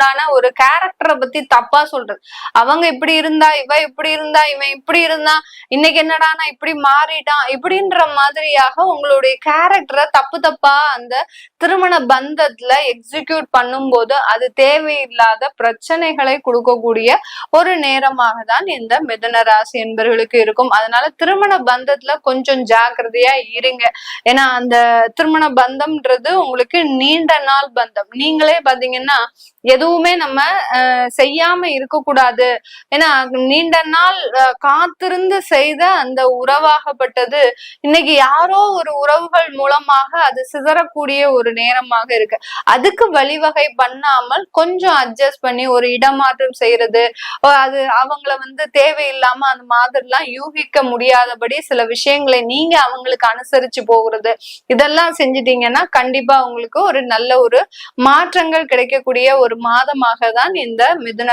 உண்டான ஒரு கேரக்டரை பத்தி தப்பா சொல்றது. அவங்க இப்படி இருந்தா இவ இப்படி இருந்தா இவன் இப்படி இருந்தா இன்னைக்கு என்னடா நான் இப்படி மாறிட்டான் இப்படின்ற மாதிரியாக உங்களுடைய கேரக்டரை தப்பு தப்பா அந்த திருமண பந்தத்துல எக்ஸிக்யூட் பண்ணும்போது அது தேவையில்லாத பிரச்சனைகளை கொடுக்கக்கூடிய ஒரு நேரமாக தான் இந்த மிதுன ராசி என்பவர்களுக்கு இருக்கும். அதனால திருமண பந்தத்துல கொஞ்சம் ஜாக்கிரதையா இருங்க. ஏன்னா அந்த திருமண பந்தம்ன்றது உங்களுக்கு நீண்ட நாள் பந்தம். நீங்களே பாத்தீங்கன்னா எதுவுமே நம்ம அஹ், செய்யாம இருக்கக்கூடாது. ஏன்னா நீண்ட நாள் காத்திருந்து செய்த அந்த உறவாகப்பட்டது இன்னைக்கு யாரோ ஒரு உறவுகள் மூலமாக அது சிதறக்கூடிய ஒரு நேரமாக இருக்கு. அதுக்கு வழிவகை பண்ணாமல் கொஞ்சம் அட்ஜஸ்ட் பண்ணி ஒரு இடமாற்றம் செய்யறது அது அவங்கள வந்து தேவையில்லாம அந்த மாதிரிலாம் யூகிக்க முடியாதபடி சில விஷயங்களை நீங்க அவங்களுக்கு அனுசரிச்சு போகிறது இதெல்லாம் செஞ்சிட்டீங்கன்னா கண்டிப்பா உங்களுக்கு ஒரு நல்ல ஒரு மாற்றங்கள் கிடைக்கக்கூடிய ஒரு மாதமாக தான் இந்த மிதுன